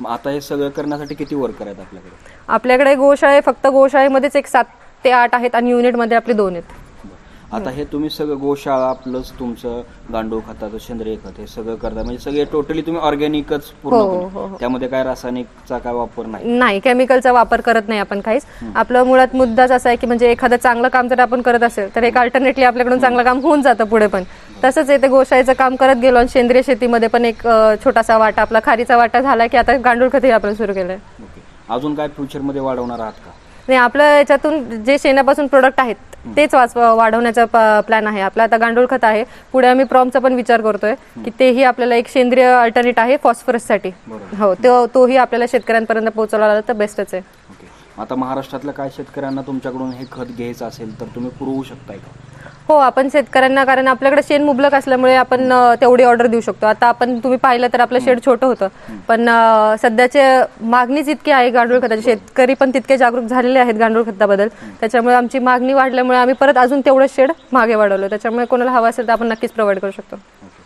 मग आता हे सगळं करण्यासाठी किती वर्कर आहेत आपल्याकडे? आपल्याकडे गोशाळे फक्त गोशाळेमध्येच एक सात ते आठ आहेत आणि युनिटमध्ये आपले दोन आहेत. आता हे तुम्ही सगळं गोशाळा प्लस तुमचं गांडूळ खताचं सेंद्रिय खत हे सगळं करता. म्हणजे सगळे टोटली तुम्ही ऑर्गॅनिकच हो, हो, पूर्ण हो. त्यामध्ये काय रासायनिकचा काय वापर नाही? नाही केमिकलचा वापर करत नाही आपण काहीच. आपलं मुळात मुद्दाच असा आहे की म्हणजे एखादं चांगलं काम जर आपण करत असेल तर एक अल्टरनेटली आपल्याकडून चांगलं काम होऊन जातं पुढे पण. तसंच येते गोशाळेचं काम करत गेलो आणि सेंद्रिय शेतीमध्ये पण एक अं, छोटासा वाटा आपला खारीचा वाटा झाला की आता गांडूळ खतही आपण सुरू केलंय. ओके. अजून काय फ्युचरमध्ये वाढवणार आहात का? नाही आपलं याच्यातून जे शेणापासून प्रोडक्ट आहेत तेच वाच वाढवण्याचा प्लॅन आहे. आपला आता गांडूळ खत आहे. पुढे आम्ही प्रॉमचा पण विचार करतोय की तेही आपल्याला एक सेंद्रिय अल्टरनेट आहे फॉस्फरससाठी बरोबर. हो तो तोही आपल्याला शेतकऱ्यांपर्यंत पोहोचवला आला तर बेस्टच आहे. ओके. आता महाराष्ट्रातल्या काय शेतकऱ्यांना तुमच्याकडून हे खत घ्यायचं असेल तर तुम्ही पुरवू शकताय का? हो आपण शेतकऱ्यांना कारण आपल्याकडे शेण मुबलक असल्यामुळे आपण अ, तेवढी ऑर्डर देऊ शकतो. आता आपण तुम्ही पाहिलं तर आपलं शेड छोटं होतं. पण अ, सध्याचे मागणीच इतकी आहे गांडूळ खताची. शेतकरी पण तितके जागरूक झालेले आहेत गांडूळ खताबद्दल. त्याच्यामुळे आमची मागणी वाढल्यामुळे आम्ही परत अजून तेवढं शेड मागे वाढवलं. त्याच्यामुळे कोणाला हवं असेल तर आपण नक्कीच प्रोव्हाइड करू शकतो.